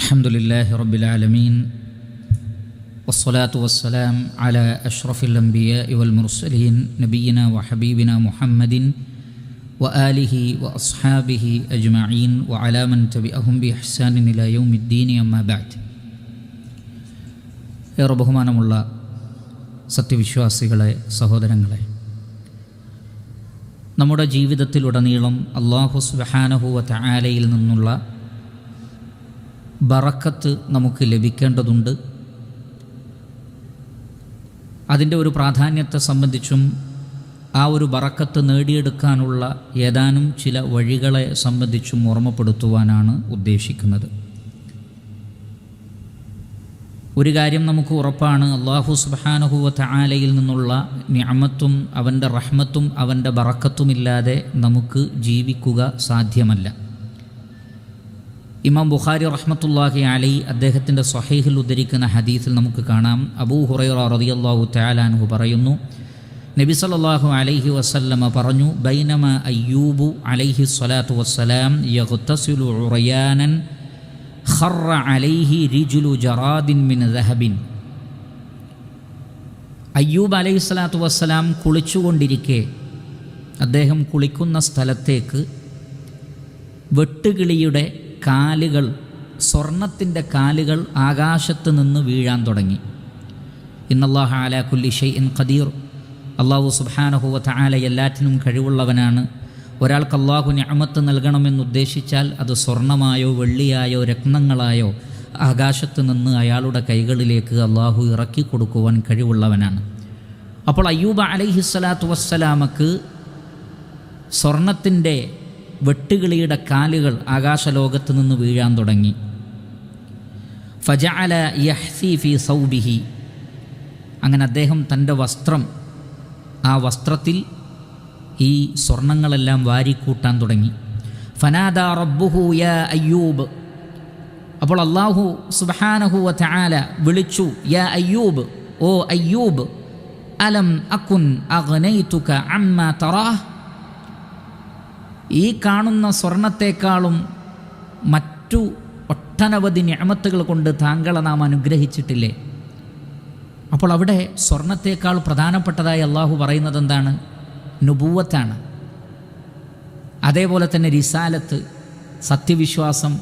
الحمد لله رب العالمين والصلاة والسلام على أشرف الأنبياء والمرسلين نبينا وحبيبنا محمد وآله وأصحابه أجمعين وعلى من تبعهم بإحسان إلى يوم الدين أما بعد ഏറെ ബഹുമാനമുള്ള സത്യവിശ്വാസികളെ സഹോദരങ്ങളെ നമ്മുടെ ജീവിതത്തിലുടനീളം അള്ളാഹു സുബഹാനഹുവ തആലയിൽ നിന്നുള്ള ബറക്കത്ത് നമുക്ക് ലഭിക്കേണ്ടതുണ്ട്. അതിന്റെ ഒരു പ്രാധാന്യത്തെ സംബന്ധിച്ചും ആ ഒരു ബറക്കത്ത് നേടിയെടുക്കാനുള്ള ഏതാനും ചില വഴികളെ സംബന്ധിച്ചും ഓർമ്മപ്പെടുത്തുവാനാണ് ഉദ്ദേശിക്കുന്നത്. ഒരു കാര്യം നമുക്ക് ഉറപ്പാണ് അള്ളാഹു സുബാനഹുവ ആലയിൽ നിന്നുള്ള ഞാമത്തും അവന്റെ റഹ്മത്തും അവന്റെ ബറക്കത്തുമില്ലാതെ നമുക്ക് ജീവിക്കുക സാധ്യമല്ല. ഇമാം ബുഖാരി റഹ്മത്തുല്ലാഹി അലൈ അദ്ദേഹത്തിന്റെ സ്വഹീഹിൽ ഉദ്ധരിക്കുന്ന ഹദീസിൽ നമുക്ക് കാണാം. അബൂ ഹുറൈറ റളിയല്ലാഹു തആലാൻഹു പറയുന്നു നബി സല്ലല്ലാഹു അലൈഹി വസല്ലമ പറഞ്ഞു ബൈനമ അയ്യൂബു അലൈഹി സ്വലാത്തു വസ്സലാം യഹുത്തസുലു ഉറയാനൻ ഖറ അലൈഹി റിജുലു ജറാദിൻ മിൻ ദഹബിൻ. അയ്യൂബ് അലൈഹി സ്വലാത്തു വസ്സലാം കുളിച്ചുകൊണ്ടിരിക്കെ അദ്ദേഹം കുളിക്കുന്ന സ്ഥലത്തേക്ക് വെട്ടുകിളിയുടെ കാലുകൾ സ്വർണത്തിന്റെ കാലുകൾ ആകാശത്ത് നിന്ന് വീഴാൻ തുടങ്ങി. ഇന്നല്ലാഹ ആല കുല്ലി ഷെയ്ൻ ഖദീർ. അള്ളാഹു സുബാനഹുവ ആല എല്ലാറ്റിനും കഴിവുള്ളവനാണ്. ഒരാൾക്ക് അള്ളാഹു ഞാമത്ത് നൽകണമെന്നുദ്ദേശിച്ചാൽ അത് സ്വർണമായോ വെള്ളിയായോ രത്നങ്ങളായോ ആകാശത്ത് നിന്ന് അയാളുടെ കൈകളിലേക്ക് അള്ളാഹു ഇറക്കി കൊടുക്കുവാൻ കഴിവുള്ളവനാണ്. അപ്പോൾ അയ്യൂബ അലൈഹിസ്സലാത്തു വസ്സലാമക്ക് സ്വർണത്തിന്റെ വെട്ടുകിളിയുടെ കാലുകൾ ആകാശലോകത്ത് നിന്ന് വീഴാൻ തുടങ്ങി. ഫജഅല യഹ്സി ഫി സൗബിഹി. അങ്ങനെ അദ്ദേഹം തന്റെ വസ്ത്രം ആ വസ്ത്രത്തിൽ ഈ സ്വർണങ്ങളെല്ലാം വാരിക്കൂട്ടാൻ തുടങ്ങി. ഫനാദ റബ്ബുഹു യാ അയ്യൂബ്. അപ്പോൾ അള്ളാഹു സുബാനഹു വല വിളിച്ചു യാ അയ്യൂബ് ഓ അയ്യൂബ് അലം അക്കുൻ അഗ്നൈതുക അമ്മ തറാഹ്? ഈ കാണുന്ന സ്വർണത്തെക്കാളും മറ്റു ഒട്ടനവധി ഞാമത്തുകൾ കൊണ്ട് താങ്കളെ നാം അനുഗ്രഹിച്ചിട്ടില്ലേ? അപ്പോൾ അവിടെ സ്വർണത്തേക്കാൾ പ്രധാനപ്പെട്ടതായി അള്ളാഹു പറയുന്നത് എന്താണ്? നുപൂവത്താണ് അതേപോലെ തന്നെ റിസാലത്ത് സത്യവിശ്വാസം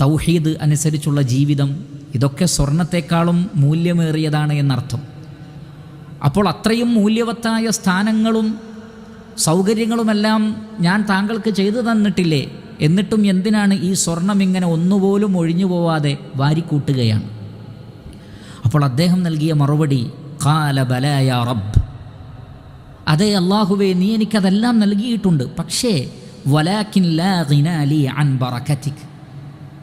തൗഹീദ് അനുസരിച്ചുള്ള ജീവിതം ഇതൊക്കെ സ്വർണത്തെക്കാളും മൂല്യമേറിയതാണ് എന്നർത്ഥം. അപ്പോൾ അത്രയും മൂല്യവത്തായ സ്ഥാനങ്ങളും സൗകര്യങ്ങളുമെല്ലാം ഞാൻ താങ്കൾക്ക് ചെയ്തു തന്നിട്ടില്ലേ? എന്നിട്ടും എന്തിനാണ് ഈ സ്വർണം ഇങ്ങനെ ഒന്നുപോലും ഒഴിഞ്ഞു പോവാതെ വാരിക്കൂട്ടുകയാണ്? അപ്പോൾ അദ്ദേഹം നൽകിയ മറുപടി കാല ബലായ റബ്ബ്. അതെ അള്ളാഹുവേ നീ എനിക്കതെല്ലാം നൽകിയിട്ടുണ്ട്. പക്ഷേ വലാക്കിൻ ലാ ഗിനാലി അൻ ബറക്കറ്റിക്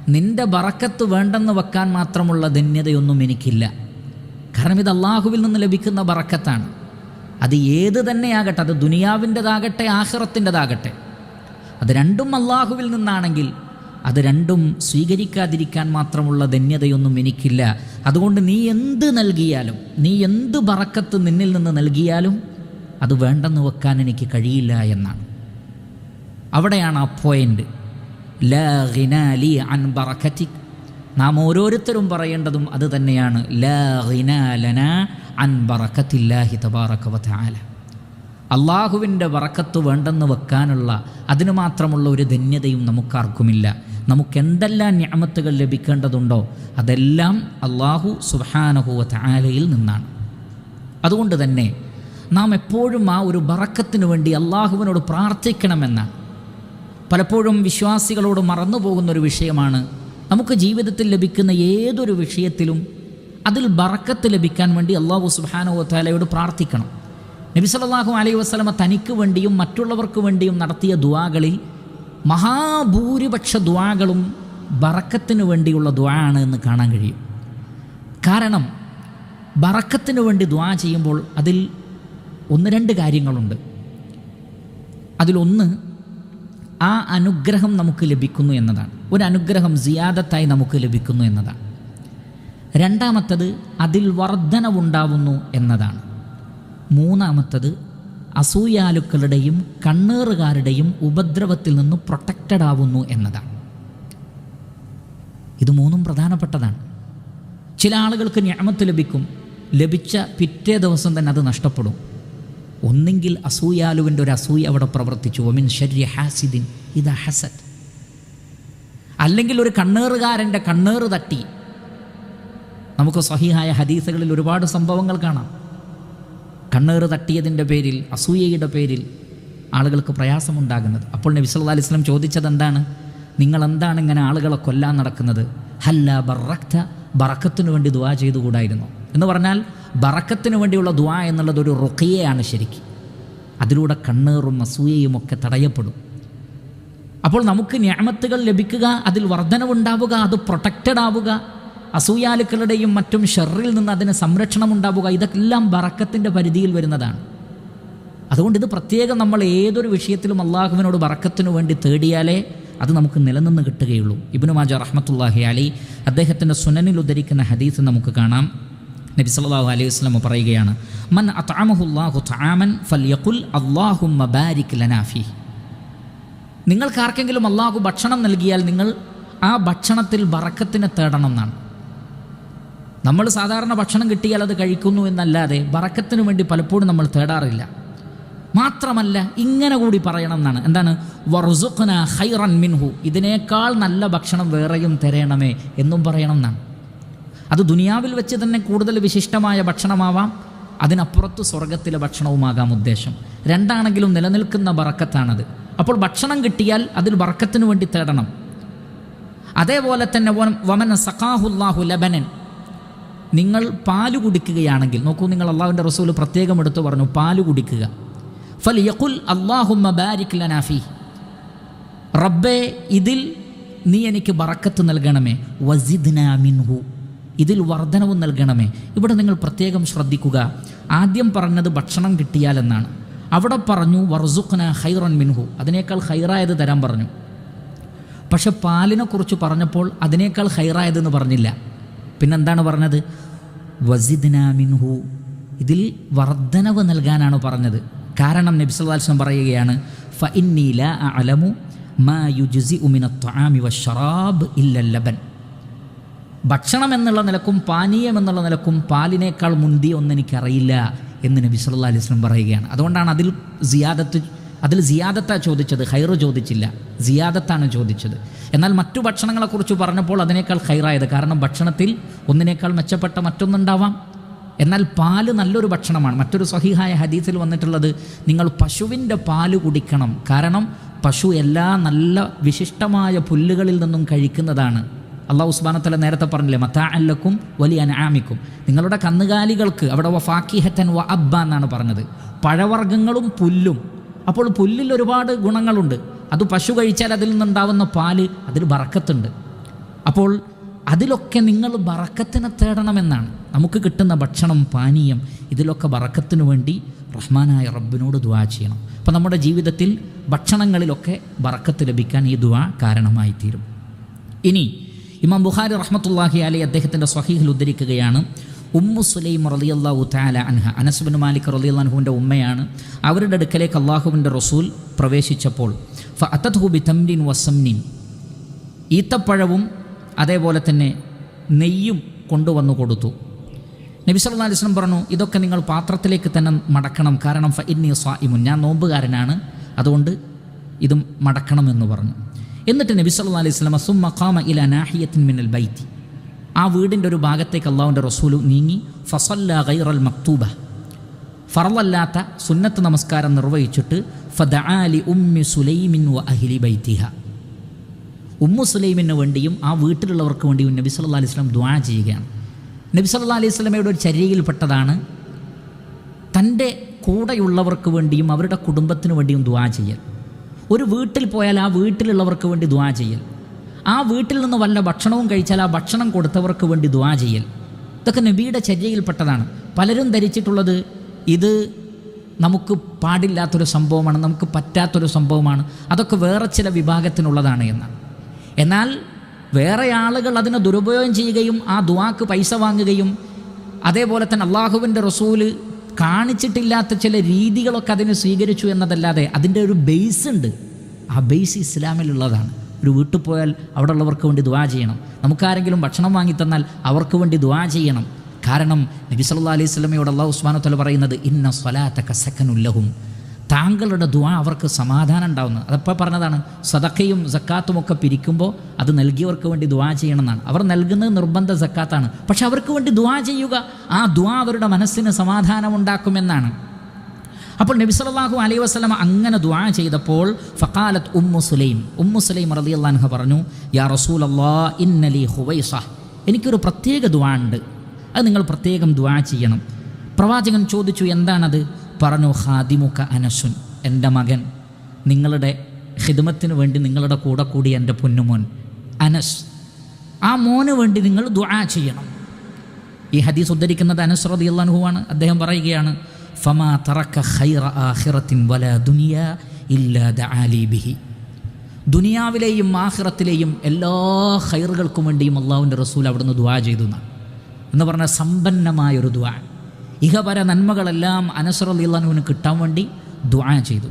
നിന്റെ ബറക്കത്ത് വേണ്ടെന്ന് വെക്കാൻ മാത്രമുള്ള ധന്യതയൊന്നും എനിക്കില്ല. കാരണം ഇത് അള്ളാഹുവിൽ നിന്ന് ലഭിക്കുന്ന ബറക്കത്താണ്. അത് ഏത് തന്നെയാകട്ടെ അത് ദുനിയാവിന്റെതാകട്ടെ ആഹ്റത്തിന്റെതാകട്ടെ. അത് രണ്ടും അള്ളാഹുവിൽ നിന്നാണെങ്കിൽ അത് രണ്ടും സ്വീകരിക്കാതിരിക്കാൻ മാത്രമുള്ള ധന്യതയൊന്നും എനിക്കില്ല. അതുകൊണ്ട് നീ എന്ത് നൽകിയാലും നീ എന്ത് പറക്കത്ത് നിന്നിൽ നിന്ന് നൽകിയാലും അത് വേണ്ടെന്ന് വെക്കാൻ എനിക്ക് കഴിയില്ല എന്നാണ്. അവിടെയാണ് ആ പോയിന്റ് ലാ ഗിനാലി അൻ ബറക്കറ്റിക് നാം ഓരോരുത്തരും പറയേണ്ടതും അത് തന്നെയാണ്. ലാ ഗിനാലന അൻ ബറക്കത്തില്ലാഹി തബാറക്കവത്താല അള്ളാഹുവിന്റെ വറക്കത്ത് വേണ്ടെന്ന് വെക്കാനുള്ള അതിനു മാത്രമുള്ള ഒരു ധന്യതയും നമുക്കാർക്കുമില്ല. നമുക്ക് എന്തെല്ലാം ഞാമത്തുകൾ ലഭിക്കേണ്ടതുണ്ടോ അതെല്ലാം അള്ളാഹു സുഹാനഹുവത്ത് ആലയിൽ നിന്നാണ്. അതുകൊണ്ട് തന്നെ നാം എപ്പോഴും ആ ഒരു ബറക്കത്തിന് വേണ്ടി അള്ളാഹുവിനോട് പ്രാർത്ഥിക്കണമെന്നാണ്. പലപ്പോഴും വിശ്വാസികളോട് മറന്നു പോകുന്ന ഒരു വിഷയമാണ് നമുക്ക് ജീവിതത്തിൽ ലഭിക്കുന്ന ഏതൊരു വിഷയത്തിലും അതിൽ ബറക്കത്ത് ലഭിക്കാൻ വേണ്ടി അള്ളാഹു സുബാനോ താലയോട് പ്രാർത്ഥിക്കണം. നബി സല്ലല്ലാഹു അലൈഹി വസ്ലമ തനിക്ക് വേണ്ടിയും മറ്റുള്ളവർക്ക് വേണ്ടിയും നടത്തിയ ദുവാകളിൽ മഹാഭൂരിപക്ഷ ദുവാകളും ബറക്കത്തിന് വേണ്ടിയുള്ള ദുആ ആണ് എന്ന് കാണാൻ കഴിയും. കാരണം ബറക്കത്തിന് വേണ്ടി ദുആ ചെയ്യുമ്പോൾ അതിൽ ഒന്ന് രണ്ട് കാര്യങ്ങളുണ്ട്. അതിലൊന്ന് ആ അനുഗ്രഹം നമുക്ക് ലഭിക്കുന്നു എന്നതാണ്. ഒരു അനുഗ്രഹം സിയാദത്തായി നമുക്ക് ലഭിക്കുന്നു എന്നതാണ്. രണ്ടാമത്തത് അതിൽ വർധനവുണ്ടാവുന്നു എന്നതാണ്. മൂന്നാമത്തത് അസൂയാലുക്കളുടെയും കണ്ണേറുകാരുടെയും ഉപദ്രവത്തിൽ നിന്ന് പ്രൊട്ടക്റ്റഡ് ആവുന്നു എന്നതാണ്. ഇത് മൂന്നും പ്രധാനപ്പെട്ടതാണ്. ചില ആളുകൾക്ക് ഞാമത്ത് ലഭിക്കും. ലഭിച്ച പിറ്റേ ദിവസം തന്നെ അത് നഷ്ടപ്പെടും. ഒന്നെങ്കിൽ അസൂയാലുവിന്റെ ഒരു അസൂയ അവിടെ പ്രവർത്തിച്ചു. ഒമിൻ ശരീര ഹാസിദിൻ ഇത് ഹസറ്റ് അല്ലെങ്കിൽ ഒരു കണ്ണേറുകാരന്റെ കണ്ണേറ് തട്ടി. നമുക്ക് സഹിഹായ ഹദീസുകളിൽ ഒരുപാട് സംഭവങ്ങൾ കാണാം. കണ്ണേറ് തട്ടിയതിന്റെ പേരിൽ അസൂയയുടെ പേരിൽ ആളുകൾക്ക് പ്രയാസമുണ്ടാകുന്നത്. അപ്പോൾ നബി സല്ലല്ലാഹു അലൈഹി വസല്ലം ചോദിച്ചത് എന്താണ് നിങ്ങൾ എന്താണ് ഇങ്ങനെ ആളുകളെ കൊല്ലാൻ നടക്കുന്നത്? ഹല്ല ബറക്ത ബറക്കത്തിനു വേണ്ടി ദുആ ചെയ്തുകൂടായിരുന്നു. എന്ന് പറഞ്ഞാൽ ബറക്കത്തിന് വേണ്ടിയുള്ള ദുആ എന്നുള്ളത് ഒരു റുഖിയയാണ് ശരിക്കും. അതിലൂടെ കണ്ണേറും അസൂയയും ഒക്കെ തടയപ്പെടും. അപ്പോൾ നമുക്ക് ഞാമത്തുകൾ ലഭിക്കുക അതിൽ വർധനവുണ്ടാവുക അത് പ്രൊട്ടക്റ്റഡ് ആവുക അസൂയാലുക്കളുടെയും മറ്റും ഷെറിൽ നിന്ന് അതിന് സംരക്ഷണം ഉണ്ടാവുക ഇതെല്ലാം ബറക്കത്തിന്റെ പരിധിയിൽ വരുന്നതാണ്. അതുകൊണ്ട് ഇത് പ്രത്യേകം നമ്മൾ ഏതൊരു വിഷയത്തിലും അള്ളാഹുവിനോട് ബറക്കത്തിനു വേണ്ടി തേടിയാലേ അത് നമുക്ക് നിലനിന്ന് കിട്ടുകയുള്ളൂ. ഇബ്നു മാജ റഹ്മത്തുല്ലാഹി അലി അദ്ദേഹത്തിന്റെ സുനനിൽ ഉദ്ധരിക്കുന്ന ഹദീസ് നമുക്ക് കാണാം. നബി സല്ലല്ലാഹു അലൈഹി വസല്ലം പറയുകയാണ് മൻ അത്അമഹുല്ലാഹു തആമൻ ഫൽയഖുൽ അല്ലാഹുമ്മ ബാരിക് ലനാ ഫീഹി. നിങ്ങൾക്ക് ആർക്കെങ്കിലും അള്ളാഹു ഭക്ഷണം നൽകിയാൽ നിങ്ങൾ ആ ഭക്ഷണത്തിൽ ബറക്കത്തിനെ തേടണം എന്നാണ്. നമ്മൾ സാധാരണ ഭക്ഷണം കിട്ടിയാൽ അത് കഴിക്കുന്നു എന്നല്ലാതെ വറക്കത്തിനു വേണ്ടി പലപ്പോഴും നമ്മൾ തേടാറില്ല. മാത്രമല്ല ഇങ്ങനെ കൂടി പറയണം എന്നാണ്. എന്താണ്? വറുസുഖന ഹൈറൻ മിൻഹു. ഇതിനേക്കാൾ നല്ല ഭക്ഷണം വേറെയും തരയണമേ എന്നും പറയണം എന്നാണ്. അത് ദുനിയാവിൽ വെച്ച് തന്നെ കൂടുതൽ വിശിഷ്ടമായ ഭക്ഷണമാവാം അതിനപ്പുറത്ത് സ്വർഗത്തിലെ ഭക്ഷണവുമാകാം ഉദ്ദേശം. രണ്ടാണെങ്കിലും നിലനിൽക്കുന്ന ബറക്കത്താണത് അപ്പോൾ ഭക്ഷണം കിട്ടിയാൽ അതിൽ ബറക്കത്തിനു വേണ്ടി തേടണം. അതേപോലെ തന്നെ വമൻ സഖാഹുല്ലാഹു ലബനൻ. നിങ്ങൾ പാൽ കുടിക്കുകയാണെങ്കിൽ നോക്കൂ നിങ്ങൾ അള്ളാഹുവിന്റെ റസൂൽ പ്രത്യേകം എടുത്തു പറഞ്ഞു പാൽ കുടിക്കുക. ഫൽ യഖുൽ അള്ളാഹുമ്മ ബാരിക് ലനാഫി റബ്ബേ ഇതിൽ നീ എനിക്ക് ബറക്കത്ത് നൽകണമേ. വസിദ്നാ മിൻഹു. ഇതിൽ വർധനവ് നൽകണമേ. ഇവിടെ നിങ്ങൾ പ്രത്യേകം ശ്രദ്ധിക്കുക. ആദ്യം പറഞ്ഞത് ഭക്ഷണം കിട്ടിയാൽ എന്നാണ്. അവിടെ പറഞ്ഞു വർസുഖ്ന ഹൈറൻ മിൻഹു. അതിനേക്കാൾ ഹൈറായത് തരാൻ പറഞ്ഞു. പക്ഷെ പാലിനെക്കുറിച്ച് പറഞ്ഞപ്പോൾ അതിനേക്കാൾ ഹൈറായതെന്ന് പറഞ്ഞില്ല. പിന്നെന്താണ് പറഞ്ഞത്? വസിദ്നാമിൻഹു ഇതിൽ വർധനവ് നൽകാനാണ് പറഞ്ഞത്. കാരണം നബ്സല്ലാസ്ലം പറയുകയാണ് ഫ ഇന്നീല അലമു മാ യുജിസി ഉമിന ത്വാമി വഷറാബ് ഇല്ല ലബൻ. ഭക്ഷണം എന്നുള്ള നിലക്കും പാനീയം എന്നുള്ള നിലക്കും പാലിനേക്കാൾ മുന്തിയ ഒന്നെനിക്കറിയില്ല എന്ന് നബി സല്ലല്ലാഹു അലൈഹി പറയുകയാണ്. അതുകൊണ്ടാണ് അതിൽ സിയാദത്ത് അതിൽ സിയാദത്ത ചോദിച്ചത് ഹൈറ് ചോദിച്ചില്ല. സിയാദത്താണ് ചോദിച്ചത്. എന്നാൽ മറ്റു ഭക്ഷണങ്ങളെക്കുറിച്ച് പറഞ്ഞപ്പോൾ അതിനേക്കാൾ ഹൈറായത് കാരണം ഭക്ഷണത്തിൽ ഒന്നിനേക്കാൾ മെച്ചപ്പെട്ട മറ്റൊന്നുണ്ടാവാം. എന്നാൽ പാൽ നല്ലൊരു ഭക്ഷണമാണ്. മറ്റൊരു സഹിഹായ ഹദീസിൽ വന്നിട്ടുള്ളത് നിങ്ങൾ പശുവിന്റെ പാൽ കുടിക്കണം. കാരണം പശു എല്ലാ നല്ല വിശിഷ്ടമായ പുല്ലുകളിൽ നിന്നും കഴിക്കുന്നതാണ്. അള്ളാഹു ഉസ്മാനത്തല നേരത്തെ പറഞ്ഞില്ലേ മത്താ അല്ലക്കും വലിയ അനാമിക്കും നിങ്ങളുടെ കന്നുകാലികൾക്ക് അവിടെ വ ഫാക്കിഹത്തൻ വ അബ്ബ എന്നാണ് പറഞ്ഞത്. പഴവർഗങ്ങളും പുല്ലും അപ്പോൾ പുല്ലിൽ ഒരുപാട് ഗുണങ്ങളുണ്ട്. അത് പശു കഴിച്ചാൽ അതിൽ നിന്നുണ്ടാവുന്ന പാൽ അതിൽ ബറക്കത്തുണ്ട് അപ്പോൾ അതിലൊക്കെ നിങ്ങൾ ബറക്കത്തിനെ തേടണമെന്നാണ്. നമുക്ക് കിട്ടുന്ന ഭക്ഷണം പാനീയം ഇതിലൊക്കെ ബറക്കത്തിനു വേണ്ടി റഹ്മാനായ റബ്ബിനോട് ദുവാ ചെയ്യണം. അപ്പോൾ നമ്മുടെ ജീവിതത്തിൽ ഭക്ഷണങ്ങളിലൊക്കെ ബറക്കത്ത് ലഭിക്കാൻ ഈ ദുവാ കാരണമായി തീരും ഇനി ഇമാം ബുഖാരി റഹ്മത്തുല്ലാഹി അലി അദ്ദേഹത്തിന്റെ സ്വഹീഹിൽ ഉദ്ധരിക്കുകയാണ്. ഉമ്മു സുലൈം റളിയല്ലാഹു താല അൻഹ. അനസ്ബിൻ മാലിക് അള്ളാഹുവിന്റെ ഉമ്മയാണ്. അവരുടെ അടുക്കലേക്ക് അള്ളാഹുവിന്റെ റസൂൽ പ്രവേശിച്ചപ്പോൾ ഫ തംരിൻ വസംനിൻ. ഈത്തപ്പഴവും അതേപോലെ തന്നെ നെയ്യും കൊണ്ടുവന്നു കൊടുത്തു. നബി സല്ലല്ലാഹു അലിസ്ലം പറഞ്ഞു ഇതൊക്കെ നിങ്ങൾ പാത്രത്തിലേക്ക് തന്നെ മടക്കണം. കാരണം ഫ ഇന്നി സ്വാഇമുൻ ഞാൻ നോമ്പുകാരനാണ്. അതുകൊണ്ട് ഇതും മടക്കണമെന്ന് പറഞ്ഞു. എന്നിട്ട് നബി സല്ലല്ലാഹു അലൈഹി വസല്ലം സുമ്മ ഖാമ ഇല നാഹിയത്തിൻ മിനൽ ബൈത്തി. ആ വീടിന്റെ ഒരു ഭാഗത്തേക്ക് അള്ളാഹുവിന്റെ റസൂൽ നീങ്ങി ഫസല്ല ഗൈറൽ മക്തൂബ. ഫറലല്ലാത്ത സുന്നത്ത് നമസ്കാരം നിർവഹിച്ചിട്ട് ഫദആലി ഉമ്മി സുലൈമിൻ വ അഹിലി ബൈത്തിഹ. ഉമ്മു സുലൈമിന് വേണ്ടിയും ആ വീട്ടിലുള്ളവർക്ക് വേണ്ടിയും നബി സല്ലാ അലൈഹി സ്വലം ദ്വാ ചെയ്യുകയാണ്. നബി സല്ലാ അലൈഹി സ്വലമയുടെ ഒരു ചര്യയിൽപ്പെട്ടതാണ് തന്റെ കൂടെയുള്ളവർക്ക് വേണ്ടിയും അവരുടെ കുടുംബത്തിന് വേണ്ടിയും ദ്വാ ചെയ്യൽ. ഒരു വീട്ടിൽ പോയാൽ ആ വീട്ടിലുള്ളവർക്ക് വേണ്ടി ദ്വാ ചെയ്യൽ. ആ വീട്ടിൽ നിന്ന് വല്ല ഭക്ഷണവും കഴിച്ചാൽ ആ ഭക്ഷണം കൊടുത്തവർക്ക് വേണ്ടി ദുആ ചെയ്യൽ. ഇതൊക്കെ നബിയുടെ ചര്യയിൽപ്പെട്ടതാണ്. പലരും ധരിച്ചിട്ടുള്ളത് ഇത് നമുക്ക് പാടില്ലാത്തൊരു സംഭവമാണ് നമുക്ക് പറ്റാത്തൊരു സംഭവമാണ്. അതൊക്കെ വേറെ ചില വിഭാഗത്തിനുള്ളതാണ് എന്നാണ്. എന്നാൽ വേറെ ആളുകൾ അതിനെ ദുരുപയോഗം ചെയ്യുകയും ആ ദുവാക്ക് പൈസ വാങ്ങുകയും അതേപോലെ തന്നെ അള്ളാഹുവിന്റെ റസൂൽ കാണിച്ചിട്ടില്ലാത്ത ചില രീതികളൊക്കെ അതിന് സ്വീകരിച്ചു എന്നതല്ലാതെ അതിന്റെ ഒരു ബേസ് ഉണ്ട്. ആ ബേസ് ഇസ്ലാമിലുള്ളതാണ്. ഒരു വീട്ടിൽ പോയാൽ അവിടെ ഉള്ളവർക്ക് വേണ്ടി ദുവാ ചെയ്യണം. നമുക്കാരെങ്കിലും ഭക്ഷണം വാങ്ങിത്തന്നാൽ അവർക്ക് വേണ്ടി ദുവാ ചെയ്യണം. കാരണം നബി സല്ലാ അലൈഹി സ്വലമയോട് അള്ളാഹു ഉസ്മാനത്തല പറയുന്നത് ഇന്ന സ്വലാത്തക്ക സെക്കനുല്ലഹും താങ്കളുടെ ദുആ അവർക്ക് സമാധാനം ഉണ്ടാവുന്നത്. അതപ്പോൾ പറഞ്ഞതാണ് സദക്കയും സക്കാത്തും ഒക്കെ പിരിക്കുമ്പോൾ അത് നൽകിയവർക്ക് വേണ്ടി ദുആ ചെയ്യണമെന്നാണ് അവർ നൽകുന്നത് നിർബന്ധ സക്കാത്താണ്. പക്ഷെ അവർക്ക് വേണ്ടി ദുആ ചെയ്യുക ആ ദുആ അവരുടെ മനസ്സിന് സമാധാനം ഉണ്ടാക്കുമെന്നാണ്. അപ്പോൾ നബി സല്ലല്ലാഹു അലൈഹി വസല്ലം അങ്ങനെ ദുആ ചെയ്തപ്പോൾ ഫക്കാലത്ത് ഉമ്മു സുലൈം. ഉമ്മു സുലൈം റലി അള്ളാൻഹ പറഞ്ഞു യാ റസൂൽ അള്ളാ ഇന്നലി ഹുവൈസ. എനിക്കൊരു പ്രത്യേക ദുആ ഉണ്ട്. അത് നിങ്ങൾ പ്രത്യേകം ദുആ ചെയ്യണം. പ്രവാചകൻ ചോദിച്ചു എന്താണത്? പറഞ്ഞു ഹാദിമുഖ അനസുൻ എന്റെ മകൻ. നിങ്ങളുടെ ഹിദമത്തിന് വേണ്ടി നിങ്ങളുടെ കൂടെ കൂടി എന്റെ പൊന്നുമോൻ അനസ്. ആ മോന് വേണ്ടി നിങ്ങൾ ദുആ ചെയ്യണം. ഈ ഹദീസ് ഉദ്ധരിക്കുന്നത് അനസ് റളിയല്ലാഹു ആണ്. അദ്ദേഹം പറയുകയാണ് ഫമാ തറക്ക ഖൈറ ആഖിറത്തിൻ വല ദുനിയ ഇല്ലാ ദആലി ബിഹി. ദുനിയാവിലെയും ആഹിറത്തിലെയും എല്ലാ ഖൈറുകൾക്കും വേണ്ടിയും അള്ളാഹുവിന്റെ റസൂൽ അവിടുന്ന് ദുആ ചെയ്തു എന്നാണ്. എന്ന് പറഞ്ഞാൽ സമ്പന്നമായൊരു ദുആ. ഇഹപര നന്മകളെല്ലാം അനസർ അലിള്ളാഹുവിന് കിട്ടാൻ വേണ്ടി ദുആ ചെയ്തു.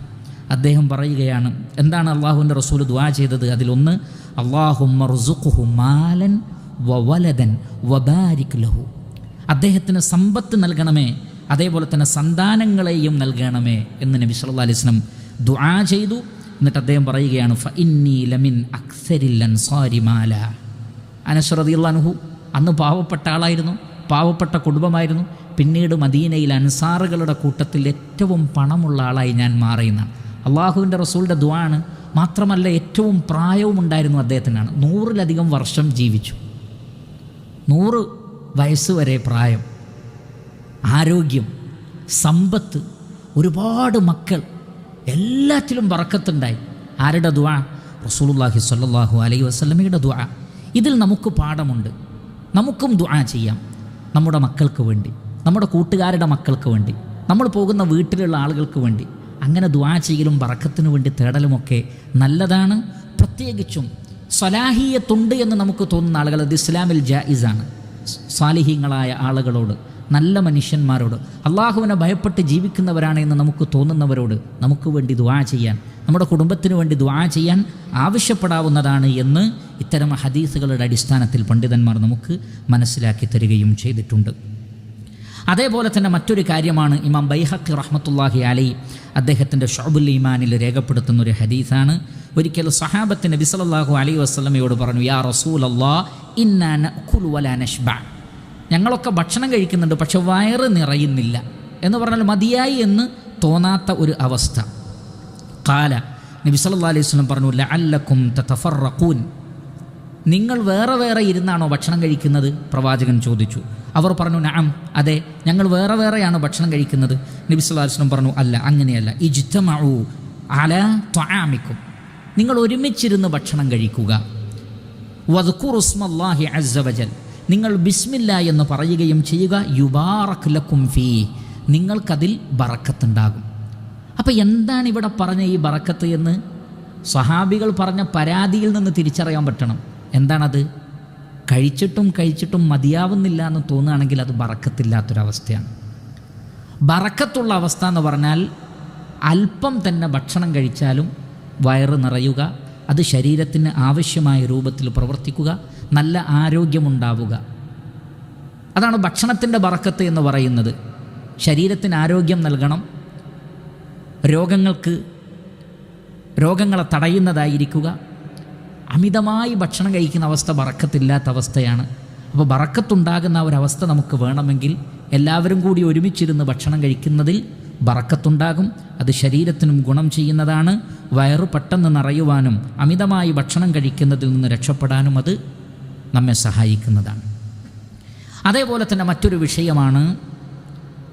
അദ്ദേഹം പറയുകയാണ് എന്താണ് അള്ളാഹുവിന്റെ റസൂൽ ദുആ ചെയ്തത്? അതിലൊന്ന് അള്ളാഹു മാലൻ വബാരിക് ലഹു. അദ്ദേഹത്തിന് സമ്പത്ത് നൽകണമേ അതേപോലെ തന്നെ സന്താനങ്ങളെയും നൽകണമേ എന്ന് നബി സല്ലാ അലൈഹി വസല്ലം ദുആ ചെയ്തു. എന്നിട്ട് അദ്ദേഹം പറയുകയാണ് ഫ ഇന്നി ലമിൻ അക്സരിൽ അൻസാരി മാല. അനസ് റളിയല്ലാഹു അന്ന് പാവപ്പെട്ട ആളായിരുന്നു പാവപ്പെട്ട കുടുംബമായിരുന്നു. പിന്നീട് മദീനയിൽ അൻസാറുകളുടെ കൂട്ടത്തിൽ ഏറ്റവും പണമുള്ള ആളായി ഞാൻ മാറിയെന്നാണ് അള്ളാഹുവിന്റെ റസൂലിന്റെ ദുആണ് മാത്രമല്ല ഏറ്റവും പ്രായവും ഉണ്ടായിരുന്നു അദ്ദേഹത്തിനാണ്. നൂറിലധികം വർഷം ജീവിച്ചു. നൂറ് വയസ്സ് വരെ പ്രായം. ആരോഗ്യം സമ്പത്ത് ഒരുപാട് മക്കൾ എല്ലാറ്റിലും വറക്കത്തുണ്ടായി. ആരുടെ ദുആ? റസൂലുള്ളാഹി സ്വല്ലല്ലാഹു അലൈഹി വസല്ലമയുടെ ദുആ. ഇതിൽ നമുക്ക് പാഠമുണ്ട്. നമുക്കും ദുആ ചെയ്യാം. നമ്മുടെ മക്കൾക്ക് വേണ്ടി നമ്മുടെ കൂട്ടുകാരുടെ മക്കൾക്ക് വേണ്ടി നമ്മൾ പോകുന്ന വീട്ടിലുള്ള ആളുകൾക്ക് വേണ്ടി അങ്ങനെ ദുആ ചെയ്യലും ബറക്കത്തിനു വേണ്ടി തേടലുമൊക്കെ നല്ലതാണ്. പ്രത്യേകിച്ചും സ്വലാഹീയത്തുണ്ട് എന്ന് നമുക്ക് തോന്നുന്ന ആളുകൾ അത് ഇസ്ലാമിൽ ജായിസാണ്. സാലിഹീങ്ങളായ ആളുകളോട് നല്ല മനുഷ്യന്മാരോട്. അള്ളാഹുവിനെ ഭയപ്പെട്ട് ജീവിക്കുന്നവരാണ് എന്ന് നമുക്ക് തോന്നുന്നവരോട് നമുക്ക് വേണ്ടി ദുആ ചെയ്യാൻ നമ്മുടെ കുടുംബത്തിന് വേണ്ടി ദുആ ചെയ്യാൻ ആവശ്യപ്പെടാവുന്നതാണ് എന്ന് ഇത്തരം ഹദീസുകളുടെ അടിസ്ഥാനത്തിൽ പണ്ഡിതന്മാർ നമുക്ക് മനസ്സിലാക്കി തരികയും ചെയ്തിട്ടുണ്ട്. അതേപോലെ തന്നെ മറ്റൊരു കാര്യമാണ് ഇമാം ബൈഹഖ് റഹ്മത്തുല്ലാഹി അലൈ അദ്ദേഹത്തിന്റെ ഷോബുൽ ഇമാനിൽ രേഖപ്പെടുത്തുന്ന ഒരു ഹദീസാണ്. ഒരിക്കൽ സഹാബത്തിന്റെ നബി സല്ലല്ലാഹു അലൈഹി വസ്ലമയോട് പറഞ്ഞു യാ റസൂൽ അള്ളാ ഇന്നാ വലാ ഇന്നാനഷ്ബ ഞങ്ങളൊക്കെ ഭക്ഷണം കഴിക്കുന്നുണ്ട് പക്ഷെ വയറ് നിറയുന്നില്ല. എന്ന് പറഞ്ഞാൽ മതിയായി എന്ന് തോന്നാത്ത ഒരു അവസ്ഥ. കാല നബി സല്ലാ അലൈഹി സ്വലം പറഞ്ഞു ലഅല്ലക്കും തതഫറഖൂൻ നിങ്ങൾ വേറെ വേറെ ഇരുന്നാണോ ഭക്ഷണം കഴിക്കുന്നത്? പ്രവാചകൻ ചോദിച്ചു. അവർ പറഞ്ഞു നഅം. അതെ ഞങ്ങൾ വേറെ വേറെയാണ് ഭക്ഷണം കഴിക്കുന്നത്? നബി സല്ലാ വസല്ലം പറഞ്ഞു അല്ല അങ്ങനെയല്ല. ഈ ജിത്തമാവു അല ത്വാമിക്കും നിങ്ങൾ ഒരുമിച്ചിരുന്ന് ഭക്ഷണം കഴിക്കുക. വദ്കുറുസ്മല്ലാഹി അസ്സ വജൽ. നിങ്ങൾ ബിസ്മില്ല എന്ന് പറയുകയും ചെയ്യുക യുബാറക് ലക്കും ഫീ നിങ്ങൾക്കതിൽ ബറക്കത്തുണ്ടാകും. അപ്പോൾ എന്താണ് ഇവിടെ പറഞ്ഞ ഈ ബറക്കത്ത് എന്ന്? സഹാബികൾ പറഞ്ഞ പരാതിയിൽ നിന്ന് തിരിച്ചറിയാൻ പറ്റണം. എന്താണത്? കഴിച്ചിട്ടും കഴിച്ചിട്ടും മതിയാവുന്നില്ല എന്ന് തോന്നുകയാണെങ്കിൽ അത് ബറക്കത്തില്ലാത്തൊരവസ്ഥയാണ്. ബറക്കത്തുള്ള അവസ്ഥ എന്ന് പറഞ്ഞാൽ അല്പം തന്നെ ഭക്ഷണം കഴിച്ചാലും വയറ് നിറയുക അത് ശരീരത്തിന് ആവശ്യമായ രൂപത്തിൽ പ്രവർത്തിക്കുക നല്ല ആരോഗ്യമുണ്ടാവുക. അതാണ് ഭക്ഷണത്തിന്റെ വറക്കത്ത് എന്ന് പറയുന്നത്. ശരീരത്തിന് ആരോഗ്യം നൽകണം. രോഗങ്ങൾക്ക് രോഗങ്ങളെ തടയുന്നതായിരിക്കുക. അമിതമായി ഭക്ഷണം കഴിക്കുന്ന അവസ്ഥ വറക്കത്തില്ലാത്ത അവസ്ഥയാണ്. അപ്പോൾ വറക്കത്തുണ്ടാകുന്ന ഒരവസ്ഥ നമുക്ക് വേണമെങ്കിൽ എല്ലാവരും കൂടി ഒരുമിച്ചിരുന്ന് ഭക്ഷണം കഴിക്കുന്നതിൽ വറക്കത്തുണ്ടാകും. അത് ശരീരത്തിനും ഗുണം ചെയ്യുന്നതാണ്. വയറ് പെട്ടെന്ന് നിറയുവാനും അമിതമായി ഭക്ഷണം കഴിക്കുന്നതിൽ നിന്ന് രക്ഷപ്പെടാനും അത് നമ്മെ സഹായിക്കുന്നതാണ്. അതേപോലെ തന്നെ മറ്റൊരു വിഷയമാണ്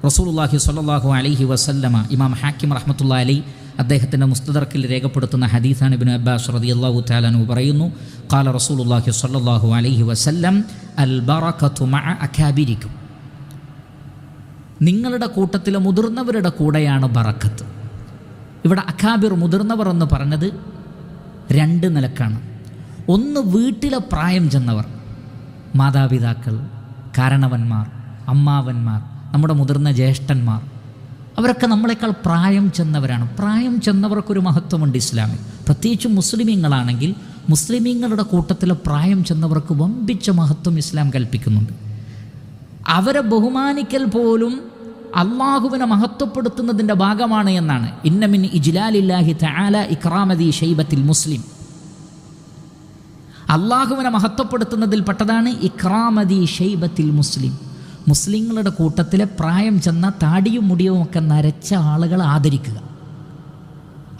റസൂലുള്ളാഹി സ്വല്ലല്ലാഹു അലൈഹി വസല്ലമ ഇമാം ഹാക്കിം റഹ്മത്തുള്ള അലി അദ്ദേഹത്തിന്റെ മുസ്തദർക്കിൽ രേഖപ്പെടുത്തുന്ന ഹദീസാണ് ഇബ്നു അബ്ബാസ് അള്ളാഹു താലാനു പറയുന്നു ഖാല റസൂലുള്ളാഹി സ്വല്ലല്ലാഹു അലൈഹി വസല്ലം അൽ ബറകതു മഅ അകാബിരിക്കും നിങ്ങളുടെ കൂട്ടത്തിലെ മുതിർന്നവരുടെ കൂടെയാണ് ബറക്കത്ത് ഇവിടെ അഖാബിർ മുതിർന്നവർ എന്ന് പറഞ്ഞത് രണ്ട് നിലക്കാണ്. ഒന്ന് വീട്ടിലെ പ്രായം ചെന്നവർ. മാതാപിതാക്കൾ കാരണവന്മാർ അമ്മാവന്മാർ നമ്മുടെ മുതിർന്ന ജ്യേഷ്ഠന്മാർ. അവരൊക്കെ നമ്മളെക്കാൾ പ്രായം ചെന്നവരാണ്. പ്രായം ചെന്നവർക്കൊരു മഹത്വമുണ്ട് ഇസ്ലാമിൽ. പ്രത്യേകിച്ചും മുസ്ലിമീങ്ങളാണെങ്കിൽ മുസ്ലിമീങ്ങളുടെ കൂട്ടത്തിൽ പ്രായം ചെന്നവർക്ക് വമ്പിച്ച മഹത്വം ഇസ്ലാം കൽപ്പിക്കുന്നുണ്ട്. അവരെ ബഹുമാനിക്കൽ പോലും അള്ളാഹുവിനെ മഹത്വപ്പെടുത്തുന്നതിന്റെ ഭാഗമാണ് എന്നാണ്. ഇന്നമിൻ ഇജ്ലാലില്ലാഹി തആല ഇക്രാമതി ഷൈബത്തിൽ മുസ്ലിം. അള്ളാഹുവിനെ മഹത്വപ്പെടുത്തുന്നതിൽ പെട്ടതാണ് ഇക്രാമതി ഷെയ്ബത്തിൽ മുസ്ലിം. മുസ്ലിങ്ങളുടെ കൂട്ടത്തിലെ പ്രായം ചെന്ന താടിയും മുടിയും ഒക്കെ നരച്ച ആളുകൾ ആദരിക്കുക.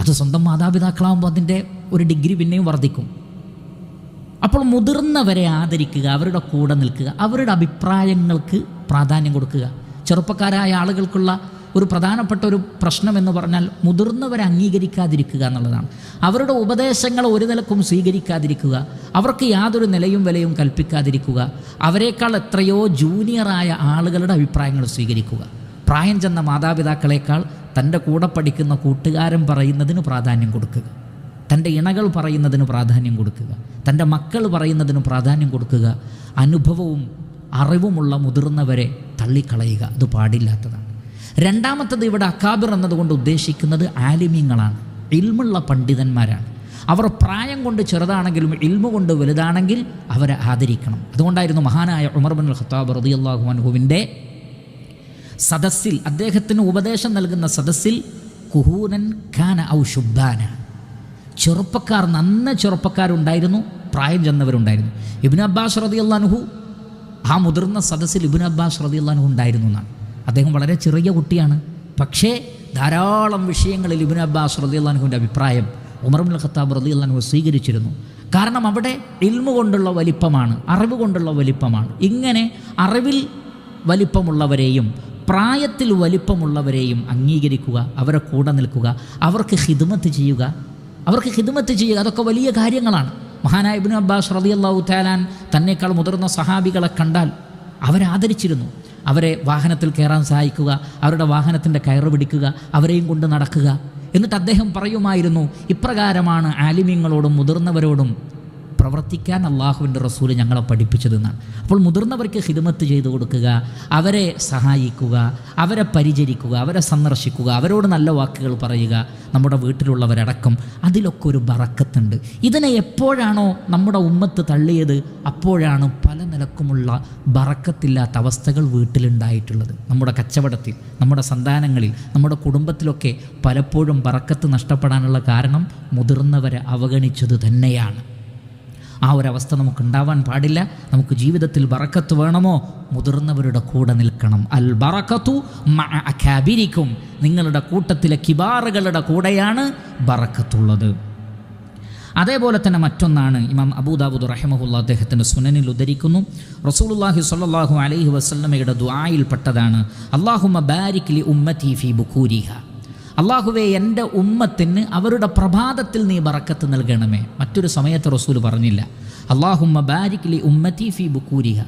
അത് സ്വന്തം മാതാപിതാക്കളാകുമ്പോൾ അതിന്റെ ഒരു ഡിഗ്രി പിന്നെയും വർദ്ധിക്കും. അപ്പോൾ മുതിർന്നവരെ ആദരിക്കുക അവരുടെ കൂടെ നിൽക്കുക അവരുടെ അഭിപ്രായങ്ങൾക്ക് പ്രാധാന്യം കൊടുക്കുക. ചെറുപ്പക്കാരായ ആളുകൾക്കുള്ള ഒരു പ്രധാനപ്പെട്ട ഒരു പ്രശ്നം എന്ന് പറഞ്ഞാൽ മുതിർന്നവരെ അംഗീകരിക്കാതിരിക്കുക എന്നുള്ളതാണ്. അവരുടെ ഉപദേശങ്ങൾ ഒരു നിലക്കും സ്വീകരിക്കാതിരിക്കുക അവർക്ക് യാതൊരു നിലയും വിലയും കൽപ്പിക്കാതിരിക്കുക അവരെക്കാൾ എത്രയോ ജൂനിയറായ ആളുകളുടെ അഭിപ്രായങ്ങൾ സ്വീകരിക്കുക. പ്രായം ചെന്ന മാതാപിതാക്കളെക്കാൾ തന്റെ കൂടെ പഠിക്കുന്ന കൂട്ടുകാരൻ പറയുന്നതിന് പ്രാധാന്യം കൊടുക്കുക. തന്റെ ഇണകൾ പറയുന്നതിന് പ്രാധാന്യം കൊടുക്കുക. തന്റെ മക്കൾ പറയുന്നതിന് പ്രാധാന്യം കൊടുക്കുക. അനുഭവവും അറിവുമുള്ള മുതിർന്നവരെ തള്ളിക്കളയുക. അത് പാടില്ലാത്തതാണ്. രണ്ടാമത്തത് ഇവിടെ അക്കാബിർ എന്നതുകൊണ്ട് ഉദ്ദേശിക്കുന്നത് ആലിമ്യങ്ങളാണ് ഇൽമുള്ള പണ്ഡിതന്മാരാണ്. അവർ പ്രായം കൊണ്ട് ചെറുതാണെങ്കിലും ഇൽമു കൊണ്ട് വലുതാണെങ്കിൽ അവരെ ആദരിക്കണം. അതുകൊണ്ടായിരുന്നു മഹാനായ ഉമർ ബിൻ ഖത്താബ് റതി അള്ളാഹു അൻഹുവിന്റെ സദസ്സിൽ അദ്ദേഹത്തിന് ഉപദേശം നൽകുന്ന സദസ്സിൽ കുഹൂനൻ ഖാന ഔ ഷുബാന ചെറുപ്പക്കാർ നന്ന ചെറുപ്പക്കാരുണ്ടായിരുന്നു പ്രായം ചെന്നവരുണ്ടായിരുന്നു. ഇബിൻ അബ്ബാസ് റതി അള്ളാനുഹു ആ മുതിർന്ന സദസ്സിൽ ഇബിൻ അബ്ബാസ് റതി അള്ളാനുഹു ഉണ്ടായിരുന്നു എന്നാണ്. അദ്ദേഹം വളരെ ചെറിയ കുട്ടിയാണ്. പക്ഷേ ധാരാളം വിഷയങ്ങളിൽ ഇബിൻ അബ്ബാസ് റതി അള്ളാനുഹുവിന്റെ അഭിപ്രായം ഉമർബുൽ ഖത്താബ് റതി അള്ളാനുഹു സ്വീകരിച്ചിരുന്നു. കാരണം അവിടെ ഇൽമു കൊണ്ടുള്ള വലിപ്പമാണ് അറിവ് കൊണ്ടുള്ള വലിപ്പമാണ്. ഇങ്ങനെ അറിവിൽ വലിപ്പമുള്ളവരെയും പ്രായത്തിൽ വലിപ്പമുള്ളവരെയും അംഗീകരിക്കുക അവരെ കൂടെ നിൽക്കുക അവർക്ക് ഹിദ്മത്ത് ചെയ്യുക അവർക്ക് ഹിദ്മത്ത് ചെയ്യുക അതൊക്കെ വലിയ കാര്യങ്ങളാണ്. മഹാനായ ഇബിൻ അബ്ബാസ് റളിയല്ലാഹു തആലാൻ തന്നെക്കാൾ മുതിർന്ന സഹാബികളെ കണ്ടാൽ അവരെ ആദരിച്ചിരുന്നു അവരെ വാഹനത്തിൽ കയറാൻ സഹായിക്കുക അവരുടെ വാഹനത്തിന്റെ കയറ് പിടിക്കുക അവരെയും കൊണ്ട് നടക്കുക. എന്നിട്ട് അദ്ദേഹം പറയുമായിരുന്നു ഇപ്രകാരമാണ് ആലിമ്യങ്ങളോടും മുതിർന്നവരോടും പ്രവർത്തിക്കാൻ അള്ളാഹുവിന്റെ റസൂൽ ഞങ്ങളെ പഠിപ്പിച്ചതെന്നാണ്. അപ്പോൾ മുതിർന്നവർക്ക് ഹിദമത്ത് ചെയ്തു കൊടുക്കുക അവരെ സഹായിക്കുക അവരെ പരിചരിക്കുക അവരെ സന്ദർശിക്കുക അവരോട് നല്ല വാക്കുകൾ പറയുക നമ്മുടെ വീട്ടിലുള്ളവരടക്കം അതിലൊക്കെ ഒരു ബറക്കത്തുണ്ട്. ഇതിനെ എപ്പോഴാണോ നമ്മുടെ ഉമ്മത്ത് തള്ളിയത് അപ്പോഴാണ് പല നിലക്കുമുള്ള ബറക്കത്തില്ലാത്ത അവസ്ഥകൾ വീട്ടിലുണ്ടായിട്ടുള്ളത്. നമ്മുടെ കച്ചവടത്തിൽ നമ്മുടെ സന്താനങ്ങളിൽ നമ്മുടെ കുടുംബത്തിലൊക്കെ പലപ്പോഴും ബറക്കത്ത് നഷ്ടപ്പെടാനുള്ള കാരണം മുതിർന്നവരെ അവഗണിച്ചത് തന്നെയാണ്. ആ ഒരവസ്ഥ നമുക്ക് ഉണ്ടാവാൻ പാടില്ല. നമുക്ക് ജീവിതത്തിൽ ബറക്കത്ത് വേണമോ? മുതിർന്നവരുടെ കൂടെ നിൽക്കണം. അൽ ബറക്കത്തു അഖാബിരിക്കും. നിങ്ങളുടെ കൂട്ടത്തിലെ കിബാറുകളുടെ കൂടെയാണ് ബറക്കത്തുള്ളത്. അതേപോലെ തന്നെ മറ്റൊന്നാണ് ഇമാം അബൂദാബുദ് റഹിമഹുല്ല അദ്ദേഹത്തിന്റെ സുനനിൽ ഉദ്ധരിക്കുന്നു. റസൂലുല്ലാഹി സ്വല്ലല്ലാഹു അലൈഹി വസല്ലമയുടെ ദുആയിൽപ്പെട്ടതാണ് അള്ളാഹുമ ബാരിക് ലി ഉമ്മത്തി ഫി ബുഖൂരിഹ. അള്ളാഹുവെ എന്റെ ഉമ്മത്തിന് അവരുടെ പ്രഭാതത്തിൽ നീ ബറക്കത്ത് നൽകണമേ. മറ്റൊരു സമയത്ത് റസൂൽ പറഞ്ഞില്ല. അള്ളാഹുമ്മ ബാരിക് ലി ഉമ്മത്തി ഫി ബുക്കൂരിഹ.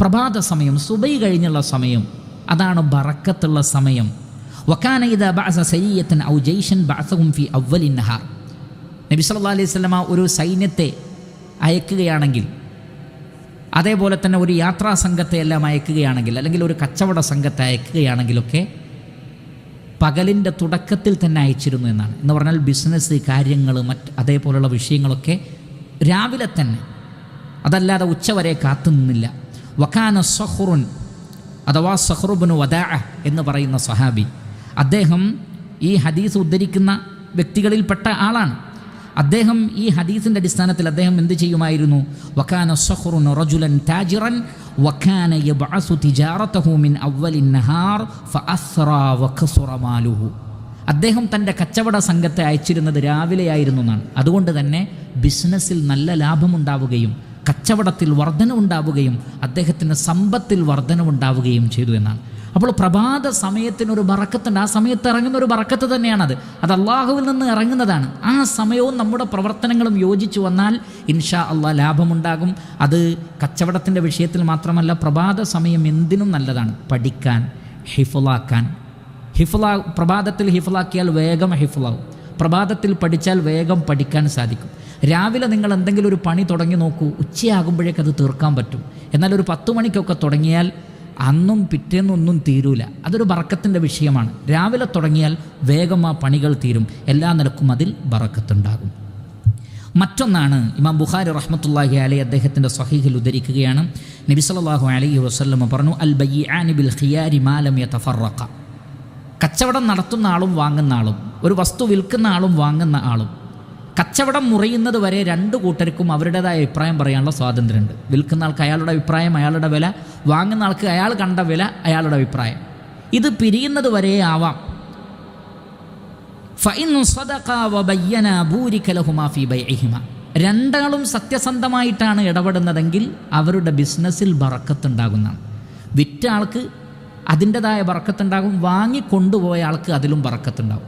പ്രഭാത സമയം സുബൈ കഴിഞ്ഞുള്ള സമയം അതാണ് ബറക്കത്തുള്ള സമയം. വക്കാന ഇത ബഅസ സരിയത്തൻ ഔ ജയ്ഷൻ ബഅസഹും ഫി അവ്വലിൻ നഹാർ. നബി സല്ലാ അലൈഹി സ്വലമ ഒരു സൈന്യത്തെ അയക്കുകയാണെങ്കിൽ അതേപോലെ തന്നെ ഒരു യാത്രാ സംഘത്തെ എല്ലാം അയക്കുകയാണെങ്കിൽ അല്ലെങ്കിൽ ഒരു കച്ചവട സംഘത്തെ അയക്കുകയാണെങ്കിലൊക്കെ പകലിന്റെ തുടക്കത്തിൽ തന്നെ അയച്ചിരുന്നു എന്നാണ്. എന്ന് പറഞ്ഞാൽ ബിസിനസ് കാര്യങ്ങൾ മറ്റ് അതേപോലുള്ള വിഷയങ്ങളൊക്കെ രാവിലെ തന്നെ. അതല്ലാതെ ഉച്ചവരെ കാത്തു നിന്നില്ല. വക്കാന സഹ്റുൻ അഥവാ സഹ്റുബിന് വദാ എന്ന് പറയുന്ന സഹാബി. അദ്ദേഹം ഈ ഹദീസ് ഉദ്ധരിക്കുന്ന വ്യക്തികളിൽപ്പെട്ട ആളാണ്. അദ്ദേഹം ഈ ഹദീസിന്റെ അടിസ്ഥാനത്തിൽ അദ്ദേഹം എന്ത് ചെയ്യുമായിരുന്നു? വക്കാന സഹ്റുൻ റജുലൻ താജിറൻ വക്കാന യബ്അസു തിജാറതഹു മിൻ അവലിൻ നഹാർ ഫഅസ്റാ വഖസുറ മാലുഹു. അദ്ദേഹം തന്റെ കച്ചവട സംഘത്തെ അയച്ചിരുന്നത് രാവിലെയായിരുന്നു എന്നാണ്. അതുകൊണ്ട് തന്നെ ബിസിനസ്സിൽ നല്ല ലാഭമുണ്ടാവുകയും കച്ചവടത്തിൽ വർധനവുണ്ടാവുകയും അദ്ദേഹത്തിന് സമ്പത്തിൽ വർധനവുണ്ടാവുകയും ചെയ്തു എന്നാണ്. അപ്പോൾ പ്രഭാത സമയത്തിനൊരു ബറക്കത്തുണ്ട്. ആ സമയത്ത് ഇറങ്ങുന്ന ഒരു ബറക്കത്ത് തന്നെയാണത്. അത് അള്ളാഹുവിൽ നിന്ന് ഇറങ്ങുന്നതാണ്. ആ സമയവും നമ്മുടെ പ്രവർത്തനങ്ങളും യോജിച്ചു വന്നാൽ ഇൻഷാ അള്ളാഹ് ലാഭമുണ്ടാകും. അത് കച്ചവടത്തിന്റെ വിഷയത്തിൽ മാത്രമല്ല പ്രഭാത സമയം എന്തിനും നല്ലതാണ്. പഠിക്കാൻ ഹിഫുലാക്കാൻ ഹിഫുലാ പ്രഭാതത്തിൽ ഹിഫുലാക്കിയാൽ വേഗം ഹിഫുലാവും പ്രഭാതത്തിൽ പഠിച്ചാൽ വേഗം പഠിക്കാൻ സാധിക്കും. രാവിലെ നിങ്ങൾ എന്തെങ്കിലും ഒരു പണി തുടങ്ങി നോക്കൂ. ഉച്ചയാകുമ്പോഴേക്കത് തീർക്കാൻ പറ്റും. എന്നാൽ ഒരു പത്ത് മണിക്കൊക്കെ തുടങ്ങിയാൽ അന്നും പിറ്റേന്നൊന്നും തീരൂല. അതൊരു ബറക്കത്തിന്റെ വിഷയമാണ്. രാവിലെ തുടങ്ങിയാൽ വേഗം ആ പണികൾ തീരും. എല്ലാ നിലക്കും അതിൽ ബറക്കത്തുണ്ടാകും. മറ്റൊന്നാണ് ഇമാം ബുഖാരി റഹ്മത്തുല്ലാഹി അലൈ അദ്ദേഹത്തിന്റെ സഹീഹിൽ ഉദ്ധരിക്കുകയാണ്. നബി സല്ലാഹു അലൈഹി വസ്ലമ പറഞ്ഞു അൽ ബയ്യാനി ബിൽ ഖിയാരി മാലം തഫറക്ക കച്ചവടം നടത്തുന്ന ആളും വാങ്ങുന്ന ആളും ഒരു വസ്തു വിൽക്കുന്ന ആളും വാങ്ങുന്ന ആളും കച്ചവടം മുറിയുന്നത് വരെ രണ്ട് കൂട്ടർക്കും അവരുടേതായ അഭിപ്രായം പറയാനുള്ള സ്വാതന്ത്ര്യമുണ്ട്. വിൽക്കുന്ന ആൾക്ക് അയാളുടെ അഭിപ്രായം അയാളുടെ വില വാങ്ങുന്ന ആൾക്ക് അയാൾ കണ്ട വില അയാളുടെ അഭിപ്രായം. ഇത് പിരിയുന്നത് വരെ ആവാം. രണ്ടാളും സത്യസന്ധമായിട്ടാണ് ഇടപെടുന്നതെങ്കിൽ അവരുടെ ബിസിനസ്സിൽ ബറക്കത്തുണ്ടാകുന്നതാണ്. വിറ്റ ആൾക്ക് അതിന്റെതായ ബറക്കത്തുണ്ടാകും വാങ്ങിക്കൊണ്ടുപോയ ആൾക്ക് അതിലും ബറക്കത്തുണ്ടാകും.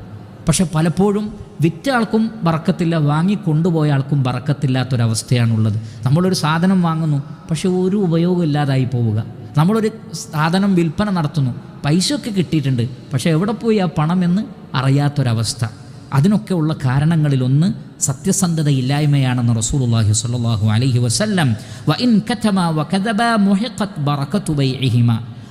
പക്ഷെ പലപ്പോഴും വിറ്റ ആൾക്കും വറക്കത്തില്ല വാങ്ങി കൊണ്ടുപോയ ആൾക്കും വറക്കത്തില്ലാത്തൊരവസ്ഥയാണുള്ളത് നമ്മളൊരു സാധനം വാങ്ങുന്നു പക്ഷെ ഒരു ഉപയോഗം ഇല്ലാതായി പോവുക. നമ്മളൊരു സാധനം വിൽപ്പന നടത്തുന്നു പൈസയൊക്കെ കിട്ടിയിട്ടുണ്ട് പക്ഷേ എവിടെ പോയി ആ പണം പണമെന്ന് അറിയാത്തൊരവസ്ഥ. അതിനൊക്കെ ഉള്ള കാരണങ്ങളിലൊന്ന് സത്യസന്ധതയില്ലായ്മയാണെന്ന് റസൂലുള്ളാഹി സ്വല്ലല്ലാഹു അലൈഹി വസല്ലം. വ ഇൻ കതമ വ കദബ മുഹിഖത് ബറകതു ബൈഇഹിമ.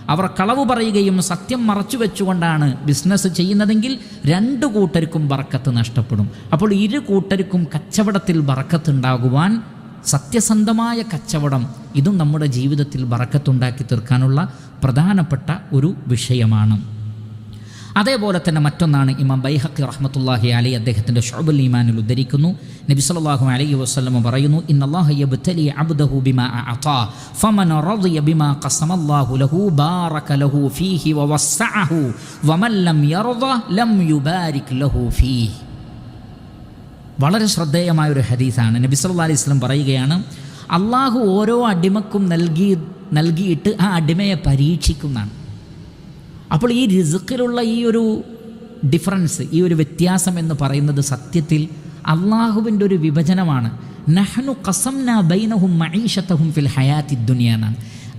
അവർ കളവ് പറയുകയും സത്യം മറച്ചു വെച്ചുകൊണ്ടാണ് ബിസിനസ് ചെയ്യുന്നതെങ്കിൽ രണ്ട് കൂട്ടർക്കും വറക്കത്ത് നഷ്ടപ്പെടും. അപ്പോൾ ഇരു കൂട്ടർക്കും കച്ചവടത്തിൽ ബറക്കത്തുണ്ടാകുവാൻ സത്യസന്ധമായ കച്ചവടം ഇതും നമ്മുടെ ജീവിതത്തിൽ ബറക്കത്തുണ്ടാക്കി തീർക്കാനുള്ള പ്രധാനപ്പെട്ട ഒരു വിഷയമാണ്. അതേപോലെ തന്നെ മറ്റൊന്നാണ് ഇമാം ബൈഹക്കി റഹ്മത്തുല്ലാഹി അലി അദ്ദേഹത്തിന്റെ ഷോബുൽ ഈമാനിൽ ഉദ്ധരിക്കുന്നു. നബി സല്ലല്ലാഹു അലൈഹി വസല്ലം പറയുന്നു വളരെ ശ്രദ്ധേയമായ ഒരു ഹദീസാണ്. നബി സല്ലല്ലാഹു അലൈഹി സ്വലം പറയുകയാണ് അള്ളാഹു ഓരോ അടിമക്കും നൽകി നൽകിയിട്ട് ആ അടിമയെ പരീക്ഷിക്കുന്നതാണ്. അപ്പോൾ ഈ റിസുക്കിലുള്ള ഈ ഒരു ഡിഫറൻസ് ഈ ഒരു വ്യത്യാസം എന്ന് പറയുന്നത് സത്യത്തിൽ അള്ളാഹുവിന്റെ ഒരു വിഭജനമാണ്. നഹ്നു കസംന ബൈനഹും മഈഷത്തഹും ഫിൽ ഹയാത്തി ദുനിയ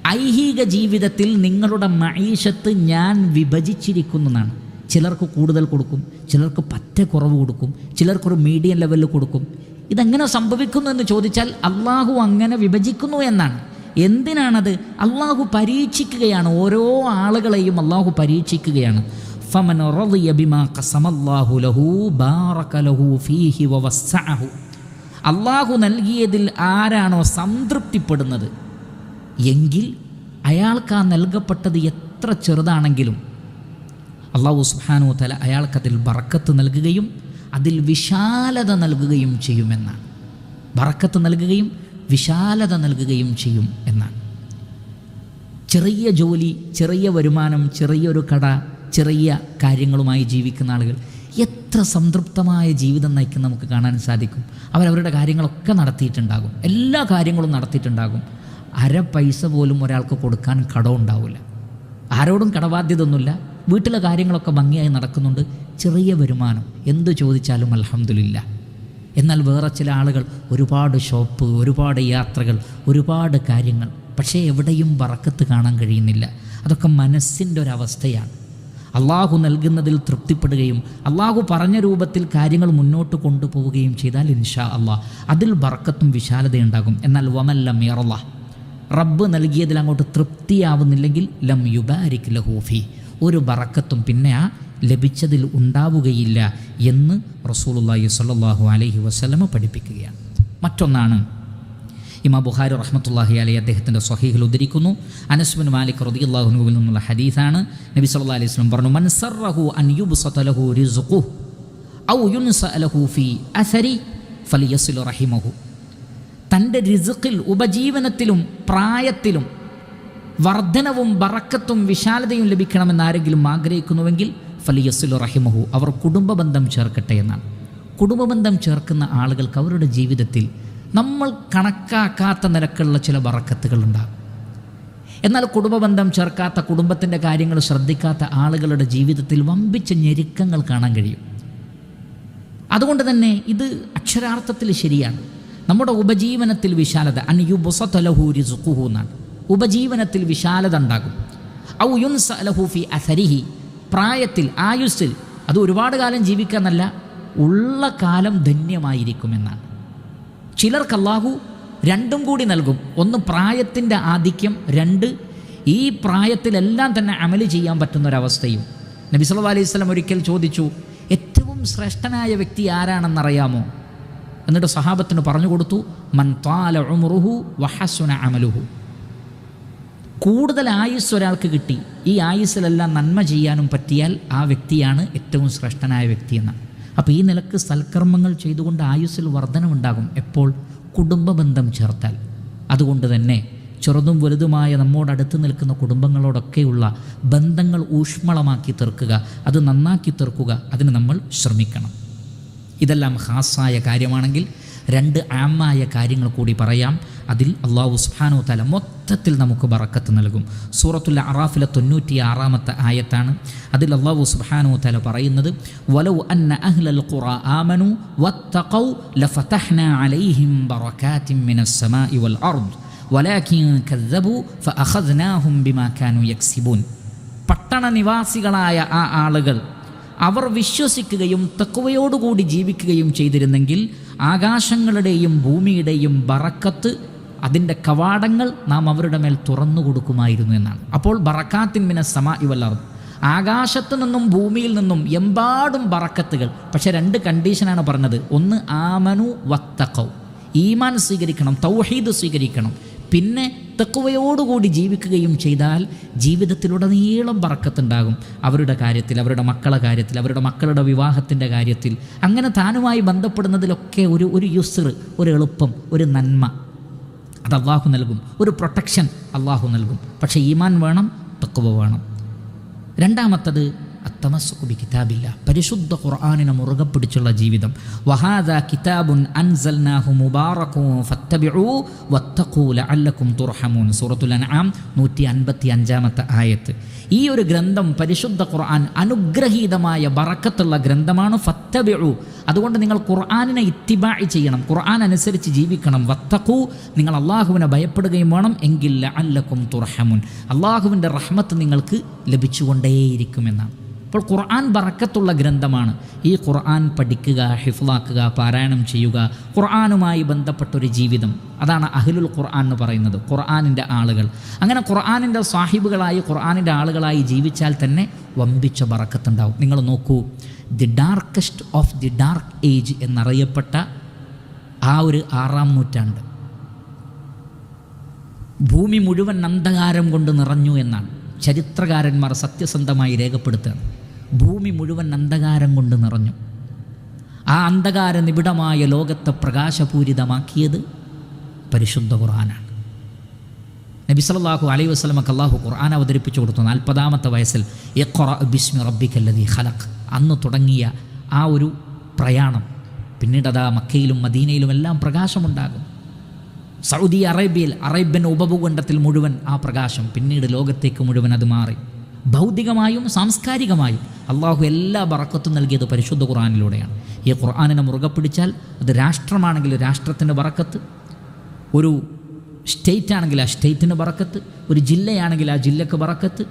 ഐഹിക ജീവിതത്തിൽ നിങ്ങളുടെ മഈഷത്ത് ഞാൻ വിഭജിച്ചിരിക്കുന്നതാണ് ചിലർക്ക് കൂടുതൽ കൊടുക്കും ചിലർക്ക് പറ്റ കുറവ് കൊടുക്കും ചിലർക്കൊരു മീഡിയം ലെവലിൽ കൊടുക്കും. ഇതെങ്ങനെ സംഭവിക്കുന്നു എന്ന് ചോദിച്ചാൽ അള്ളാഹു അങ്ങനെ വിഭജിക്കുന്നു എന്നാണ്. എന്തിനാണത്? അള്ളാഹു പരീക്ഷിക്കുകയാണ്. ഓരോ ആളുകളെയും അള്ളാഹു പരീക്ഷിക്കുകയാണ്. അള്ളാഹു നൽകിയതിൽ ആരാണോ സംതൃപ്തിപ്പെടുന്നത്? എങ്കിൽ അയാൾക്ക് ആ നൽകപ്പെട്ടത് എത്ര ചെറുതാണെങ്കിലും അള്ളാഹു സുബ്ഹാനഹു തല അയാൾക്കതിൽ ബറക്കത്ത് നൽകുകയും അതിൽ വിശാലത നൽകുകയും ചെയ്യുമെന്നാണ്. ബറക്കത്ത് നൽകുകയും വിശാലത നൽകുകയും ചെയ്യും എന്നാണ്. ചെറിയ ജോലി ചെറിയ വരുമാനം ചെറിയൊരു കട ചെറിയ കാര്യങ്ങളുമായി ജീവിക്കുന്ന ആളുകൾ എത്ര സംതൃപ്തമായ ജീവിതം നയിക്കുന്ന നമുക്ക് കാണാൻ സാധിക്കും. അവരവരുടെ കാര്യങ്ങളൊക്കെ നടത്തിയിട്ടുണ്ടാകും. എല്ലാ കാര്യങ്ങളും നടത്തിയിട്ടുണ്ടാകും. അര പൈസ പോലും ഒരാൾക്ക് കൊടുക്കാൻ കടം ഉണ്ടാവില്ല. ആരോടും കടബാധ്യത ഒന്നുമില്ല വീട്ടിലെ കാര്യങ്ങളൊക്കെ ഭംഗിയായി നടക്കുന്നുണ്ട്. ചെറിയ വരുമാനം. എന്ത് ചോദിച്ചാലും അൽഹംദുലില്ല. എന്നാൽ വേറെ ചില ആളുകൾ ഒരുപാട് ഷോപ്പ് ഒരുപാട് യാത്രകൾ ഒരുപാട് കാര്യങ്ങൾ പക്ഷേ എവിടെയും വറക്കത്ത് കാണാൻ കഴിയുന്നില്ല. അതൊക്കെ മനസ്സിന്റെ ഒരവസ്ഥയാണ് അള്ളാഹു നൽകുന്നതിൽ തൃപ്തിപ്പെടുകയും അള്ളാഹു പറഞ്ഞ രൂപത്തിൽ കാര്യങ്ങൾ മുന്നോട്ട് കൊണ്ടുപോവുകയും ചെയ്താൽ ഇൻഷാ അള്ളാഹ് അതിൽ വറക്കത്തും വിശാലതയുണ്ടാകും. എന്നാൽ വമല്ലം യറല്ല റബ്ബ് നൽകിയതിൽ അങ്ങോട്ട് തൃപ്തിയാവുന്നില്ലെങ്കിൽ ലം യുബാരിക് ലഹൂഫി ഒരു ബറക്കത്തും പിന്നെ ആ ലഭിച്ചതിൽ ഉണ്ടാവുകയില്ല എന്ന് റസൂലുള്ളാഹി സ്വല്ലല്ലാഹു അലഹി വസ്ലമ പഠിപ്പിക്കുകയാണ്. മറ്റൊന്നാണ് ഇമാ ബുഹാരി റഹ്മത്തുള്ളാഹി അലൈ അദ്ദേഹത്തിന്റെ സ്വഹീഹിൽ ഉദ്ധരിക്കുന്നു. അനസ്ബിൻ മാലിക് റദിയുല്ലാഹുനുവിൽ നിന്നുള്ള ഹദീസാണ്. നബി സല്ലാ അലൈഹി വസല്ലം പറഞ്ഞു മൻസറഹു അൻ യുബ്സത ലഹു റിസ്ഖുഹു ഔ യുൻസ ലഹു ഫീ അസരി ഫലിയസിലു റഹിമഹു. തന്റെ റിസുഖിൽ ഉപജീവനത്തിലും പ്രായത്തിലും വർധനവും ബറക്കത്തും വിശാലതയും ലഭിക്കണമെന്ന് ആരെങ്കിലും ആഗ്രഹിക്കുന്നുവെങ്കിൽ ഫലിയസുൽ റഹിമഹു അവർ കുടുംബ ബന്ധം ചേർക്കട്ടെ എന്നാണ്. കുടുംബ ബന്ധം ചേർക്കുന്ന ആളുകൾക്ക് അവരുടെ ജീവിതത്തിൽ നമ്മൾ കണക്കാക്കാത്ത നിരക്കുള്ള ചില വറക്കത്തുകളുണ്ടാകും എന്നാൽ കുടുംബബന്ധം ചേർക്കാത്ത കുടുംബത്തിന്റെ കാര്യങ്ങൾ ശ്രദ്ധിക്കാത്ത ആളുകളുടെ ജീവിതത്തിൽ വമ്പിച്ച ഞെരുക്കങ്ങൾ കാണാൻ കഴിയും. അതുകൊണ്ട് തന്നെ ഇത് അക്ഷരാർത്ഥത്തിൽ ശരിയാണ്. നമ്മുടെ ഉപജീവനത്തിൽ വിശാലത അൻയുബുസലഹൂരി സുഖുഹു എന്നാണ്. ഉപജീവനത്തിൽ വിശാലത ഉണ്ടാകും. ഔ യുൻസ അലഹൂഫി അസരിഹി പ്രായത്തിൽ ആയുസ്സിൽ അത് ഒരുപാട് കാലം ജീവിക്കാന്നല്ല ഉള്ള കാലം ധന്യമായിരിക്കുമെന്നാണ്. ചിലർക്ക് അള്ളാഹു രണ്ടും കൂടി നൽകും. ഒന്ന് പ്രായത്തിന്റെ ആധിക്യം രണ്ട് ഈ പ്രായത്തിലെല്ലാം തന്നെ അമൽ ചെയ്യാൻ പറ്റുന്നൊരവസ്ഥയും. നബി സല്ലല്ലാഹു അലൈഹി വസല്ലം ഒരിക്കൽ ചോദിച്ചു ഏറ്റവും ശ്രേഷ്ഠനായ വ്യക്തി ആരാണെന്നറിയാമോ? എന്നിട്ട് സഹാബത്തിന് പറഞ്ഞു കൊടുത്തു മൻ താല ഉമറുഹു വഹസുന അമലുഹു. കൂടുതൽ ആയുസ് ഒരാൾക്ക് കിട്ടി. ഈ ആയുസ്സിലെല്ലാം നന്മ ചെയ്യാനും പറ്റിയാൽ ആ വ്യക്തിയാണ് ഏറ്റവും ശ്രേഷ്ഠനായ വ്യക്തി എന്നാണ് അപ്പോൾ ഈ നിലയ്ക്ക് സൽക്കർമ്മങ്ങൾ ചെയ്തുകൊണ്ട് ആയുസ്സിൽ വർധനമുണ്ടാകും എപ്പോൾ? കുടുംബ ബന്ധം ചേർത്താൽ. അതുകൊണ്ട് തന്നെ ചെറുതും വലുതുമായ നമ്മോടടുത്ത് നിൽക്കുന്ന കുടുംബങ്ങളോടൊക്കെയുള്ള ബന്ധങ്ങൾ ഊഷ്മളമാക്കി തീർക്കുക അത് നന്നാക്കി തീർക്കുക അതിന് നമ്മൾ ശ്രമിക്കണം. ഇതെല്ലാം ഹാസായ കാര്യമാണെങ്കിൽ രണ്ട് ആമായ കാര്യങ്ങൾ കൂടി പറയാം. അതിൽ അള്ളാഹു സുഹാനോ തല മൊത്തത്തിൽ നമുക്ക് ബറക്കത്ത് നൽകും. സൂറത്തുൽ അറാഫിലെ തൊണ്ണൂറ്റി ആറാമത്തെ ആയത്താണ്. അതിൽ അള്ളാഹു സുബ്ഹാനഹു തല പറയുന്നത് വലൗ അന്ന അഹ്ലൽ ഖുറ ആമനു വത്തഖൗ ലഫതഹ്ന അലൈഹിം ബറകാതിൻ മിനസ് സമാഇ വൽ അർദ്. വലാകിൻ കദ്ദബു ഫഅഖദ്നാഹും ബിമാ കാനു യക്സിബൂൻ. പട്ടണ നിവാസികളായ ആ ആളുകൾ അവർ വിശ്വസിക്കുകയും തക്കവയോടുകൂടി ജീവിക്കുകയും ചെയ്തിരുന്നെങ്കിൽ ആകാശങ്ങളുടെയും ഭൂമിയുടെയും ബറക്കത്ത് അതിന്റെ കവാടങ്ങൾ നാം അവരുടെ മേൽ തുറന്നു കൊടുക്കുമായിരുന്നു എന്നാണ്. അപ്പോൾ ബറക്കാത്തിൻ മിന സമ ഇവല്ലർ ആകാശത്തു നിന്നും ഭൂമിയിൽ നിന്നും എമ്പാടും ബറക്കത്തുകൾ. പക്ഷേ രണ്ട് കണ്ടീഷനാണ് പറഞ്ഞത്. ഒന്ന് ആമനു വത്തക്കൗ ഈമാൻ സ്വീകരിക്കണം തൗഹീദ് സ്വീകരിക്കണം. പിന്നെ തെക്കുവയോടുകൂടി ജീവിക്കുകയും ചെയ്താൽ ജീവിതത്തിലുടനീളം പറക്കത്തുണ്ടാകും അവരുടെ കാര്യത്തിൽ അവരുടെ മക്കളുടെ കാര്യത്തിൽ അവരുടെ മക്കളുടെ വിവാഹത്തിന്റെ കാര്യത്തിൽ. അങ്ങനെ താനുമായി ബന്ധപ്പെടുന്നതിലൊക്കെ ഒരു ഒരു യുസർ ഒരു എളുപ്പം ഒരു നന്മ. അത് അള്ളാഹു നൽകും. ഒരു പ്രൊട്ടക്ഷൻ അള്ളാഹു നൽകും. പക്ഷേ ഈമാൻ വേണം തക്കുവ വേണം. രണ്ടാമത്തത് അത്തമസുബി കിതാബില്ല. പരിശുദ്ധ ഖുർആാനിനെ മുറുകെ പിടിച്ചുള്ള ജീവിതം. വഹാദ കിതാബുൻ അൻസൽനാഹു മുബാറകു ഫത്തബിഉ വത്തഖൂ ലഅല്ലക്കും തുർഹമൂൻ. സൂറത്തുൽ അൻആം നൂറ്റി അൻപത്തി അഞ്ചാമത്തെ ആയത്ത്. ഈ ഒരു ഗ്രന്ഥം പരിശുദ്ധ ഖുർആൻ അനുഗ്രഹീതമായ ബറക്കത്തുള്ള ഗ്രന്ഥമാണ് ഫത്തബിഴു അതുകൊണ്ട് നിങ്ങൾ ഖുർആാനിനെ ഇത്തിബായി ചെയ്യണം. ഖുർആൻ അനുസരിച്ച് ജീവിക്കണം. വത്തഖു നിങ്ങൾ അള്ളാഹുവിനെ ഭയപ്പെടുകയും വേണം. എങ്കിൽ അല്ലക്കും തുറഹമുൻ അള്ളാഹുവിന്റെ റഹ്മത്ത് നിങ്ങൾക്ക് ലഭിച്ചുകൊണ്ടേയിരിക്കുമെന്നാണ്. അപ്പോൾ ഖുർആൻ ബറക്കത്തുള്ള ഗ്രന്ഥമാണ്. ഈ ഖുർആൻ പഠിക്കുക ഹിഫ്ലാക്കുക പാരായണം ചെയ്യുക ഖുർആാനുമായി ബന്ധപ്പെട്ടൊരു ജീവിതം. അതാണ് അഹിലുൽ ഖുർആൻ എന്ന് പറയുന്നത് ഖുർആാനിന്റെ ആളുകൾ. അങ്ങനെ ഖുർആാനിന്റെ സാഹിബുകളായി ഖുർആാനിന്റെ ആളുകളായി ജീവിച്ചാൽ തന്നെ വമ്പിച്ച ബറക്കത്തുണ്ടാവും. നിങ്ങൾ നോക്കൂ the darkest of the dark age എന്നറിയപ്പെട്ട ആ ഒരു ആറാം നൂറ്റാണ്ട്. ഭൂമി മുഴുവൻ അന്ധകാരം കൊണ്ട് നിറഞ്ഞു എന്നാണ്. ചരിത്രകാരന്മാർ സത്യസന്ധമായി രേഖപ്പെടുത്തുകയാണ്. ഭൂമി മുഴുവൻ അന്ധകാരം കൊണ്ട് നിറഞ്ഞു. ആ അന്ധകാര നിബിഡമായ ലോകത്തെ പ്രകാശപൂരിതമാക്കിയത് പരിശുദ്ധ ഖുർആനാണ്. നബി സല്ലല്ലാഹു അലൈഹി വസല്ലമക്ക് അള്ളാഹു ഖുർആൻ അവതരിപ്പിച്ചു കൊടുത്തു. നാൽപ്പതാമത്തെ വയസ്സിൽ ഇഖ്റ ബിസ്മി റബ്ബിക്കല്ലതി ഖലഖ്. അന്ന് തുടങ്ങിയ ആ ഒരു പ്രയാണം. പിന്നീട് അതാ മക്കയിലും മദീനയിലും എല്ലാം പ്രകാശമുണ്ടാകും. സൗദി അറേബ്യയിൽ അറേബ്യൻ ഉപഭൂഖണ്ഡത്തിൽ മുഴുവൻ ആ പ്രകാശം. പിന്നീട് ലോകത്തേക്ക് മുഴുവൻ അത് മാറി. ഭൗതികമായും സാംസ്കാരികമായും അള്ളാഹു എല്ലാ ബറക്കത്തും നൽകിയത് പരിശുദ്ധ ഖുർആാനിലൂടെയാണ്. ഈ ഖുർആാനിനെ മുറുകെ പിടിച്ചാൽ അത് രാഷ്ട്രമാണെങ്കിൽ രാഷ്ട്രത്തിന്റെ ബറക്കത്ത് ഒരു സ്റ്റേറ്റ് ആണെങ്കിൽ ആ സ്റ്റേറ്റിന് ബറക്കത്ത് ഒരു ജില്ലയാണെങ്കിൽ ആ ജില്ലക്ക് ബറക്കത്ത്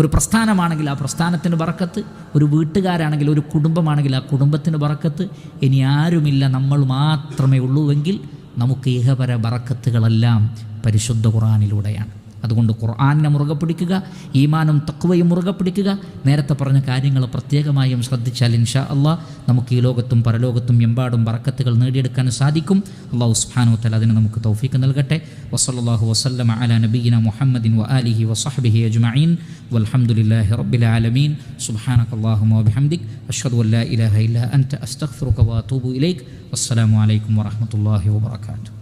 ഒരു പ്രസ്ഥാനമാണെങ്കിൽ ആ പ്രസ്ഥാനത്തിന് ബറക്കത്ത് ഒരു വീട്ടുകാരാണെങ്കിൽ ഒരു കുടുംബമാണെങ്കിൽ ആ കുടുംബത്തിന് ബറക്കത്ത്. ഇനി ആരുമില്ല നമ്മൾ മാത്രമേ ഉള്ളൂവെങ്കിൽ നമുക്ക് ഇഹപര ബറക്കത്തുകളെല്ലാം പരിശുദ്ധ ഖുർആാനിലൂടെയാണ്. അതുകൊണ്ട് ഖുർആാനിനെ മുറുകെ പിടിക്കുക ഈമാനും തക്വയും മുറുകെ പിടിക്കുക. നേരത്തെ പറഞ്ഞ കാര്യങ്ങൾ പ്രത്യേകമായും ശ്രദ്ധിച്ചാൽ ഇൻഷാ അള്ളാ നമുക്ക് ഈ ലോകത്തും പരലോകത്തും എമ്പാടും ബറക്കത്തുകൾ നേടിയെടുക്കാൻ സാധിക്കും. അള്ളാഹു സുബ്ഹാനഹു തല അതിന് നമുക്ക് തൗഫീക്ക് നൽകട്ടെ. വസ്ലാഹു വസ്ലം അല നബീന മുഹമ്മദിൻ വ ആലിഹി അജ്മീൻ റബ്ബിൽ ആലമീൻ. സുബ്ഹാനകല്ലാഹുമ്മ വബിഹംദിക്. അഷ്ഹദു ഇലാഹ ഇല്ല അൻത. അസ്തഗ്ഫിറുക വഅതൂബു ഇലൈക്. വസ്സലാമു അലൈക്കും വറഹ്മത്തുള്ളാഹി വബറകാതുഹു